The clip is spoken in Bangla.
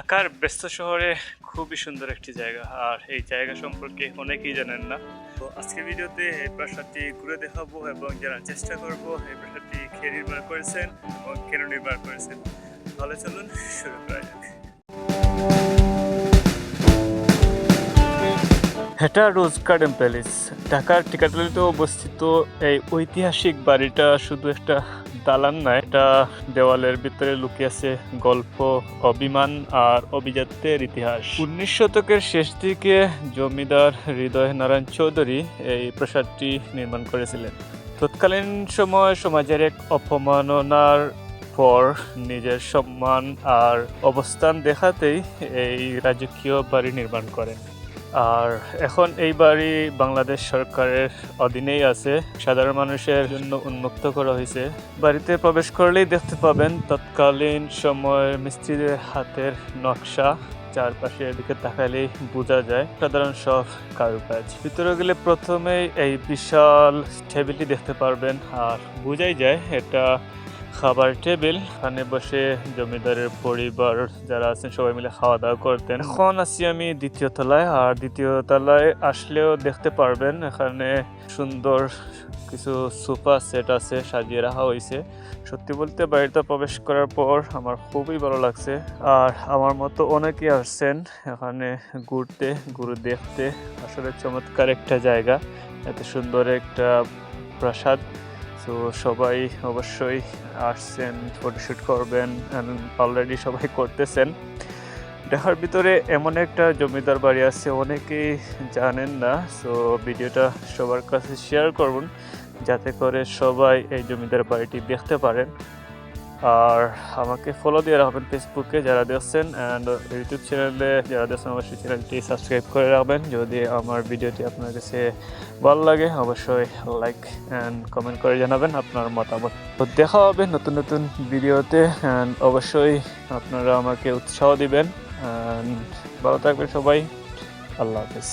ঢাকার ব্যস্ত শহরে খুবই সুন্দর একটি জায়গা। আর এই জায়গা সম্পর্কে অনেকেই জানেন না। তো আজকে ভিডিওতে এই প্রাসাদটি ঘুরে দেখাবো এবং জানার চেষ্টা করব এই প্রাসাদটি কে নির্মাণ করেছেন এবং কেন নির্মাণ করেছেন। তাহলে চলুন শুরু করা যাক। হেটা রোজ গার্ডেন প্যালেস। ঢাকার টিকাতলিতে অবস্থিত এই ঐতিহাসিক বাড়িটা শুধু একটা দালান না, এটা দেওয়ালের ভিতরে লুকিয়ে আছে গল্প, অভিমান আর অভিজাত্যের ইতিহাস। উনিশ শতকের শেষ দিকে জমিদার হৃদয় নারায়ণ চৌধুরী এই প্রাসাদটি নির্মাণ করেছিলেন। তৎকালীন সময় সমাজের এক অপমাননার পর নিজের সম্মান আর অবস্থান দেখাতেই এই রাজকীয় বাড়ি নির্মাণ করেন। আর এখন এই বাড়ি বাংলাদেশ সরকারের অধীনেই আছে। সাধারণ মানুষের জন্য উন্মুক্ত করা হয়েছে। বাড়িতে প্রবেশ করলেই দেখতে পাবেন তৎকালীন সময় মিস্ত্রিদের হাতের নকশা। চারপাশে এদিকে তাকালেই বোঝা যায় সাধারণ সব কারুকাজ। ভিতরে গেলে প্রথমেই এই বিশাল টেবিলটি দেখতে পারবেন আর বোঝাই যায় এটা খাবার টেবিল এখানে বসে জমিদারের পরিবার যারা আছেন সবাই মিলে খাওয়া দাওয়া করতেন। এখন আছি আমি দ্বিতীয় তলায়, আর দ্বিতীয় তলায় আসলেও দেখতে পারবেন এখানে সুন্দর কিছু সোফা সেট আছে, সাজিয়ে রাখা হয়েছে। সত্যি বলতে বাড়িতে প্রবেশ করার পর আমার খুবই ভালো লাগছে। আর আমার মতো অনেকেই আসছেন এখানে ঘুরতে, ঘুরে দেখতে। আসলে চমৎকার একটা জায়গা, এত সুন্দর একটা প্রাসাদ। তো সবাই অবশ্যই আসছেন ফটোশ্যুট করবেন অলরেডি সবাই করতেছেন। দেখার ভিতরে এমন একটা জমিদার বাড়ি আছে, অনেকেই জানেন না সো ভিডিওটা সবার কাছে শেয়ার করুন, যাতে করে সবাই এই জমিদার বাড়িটি দেখতে পারেন। আর আমাকে ফলো দিয়ে রাখবেন ফেসবুকে যারা দেখছেন অ্যান্ড ইউটিউব চ্যানেলে যারা দেখছেন, অবশ্যই চ্যানেলটি সাবস্ক্রাইব করে রাখবেন। যদি আমার ভিডিওটি আপনার কাছে ভালো লাগে, অবশ্যই লাইক অ্যান্ড কমেন্ট করে জানাবেন আপনার মতামত। তো দেখা হবে নতুন নতুন ভিডিওতে অ্যান্ড অবশ্যই আপনারা আমাকে উৎসাহ দিবেন। অ্যান্ড ভালো থাকবেন সবাই। আল্লাহ হাফিজ।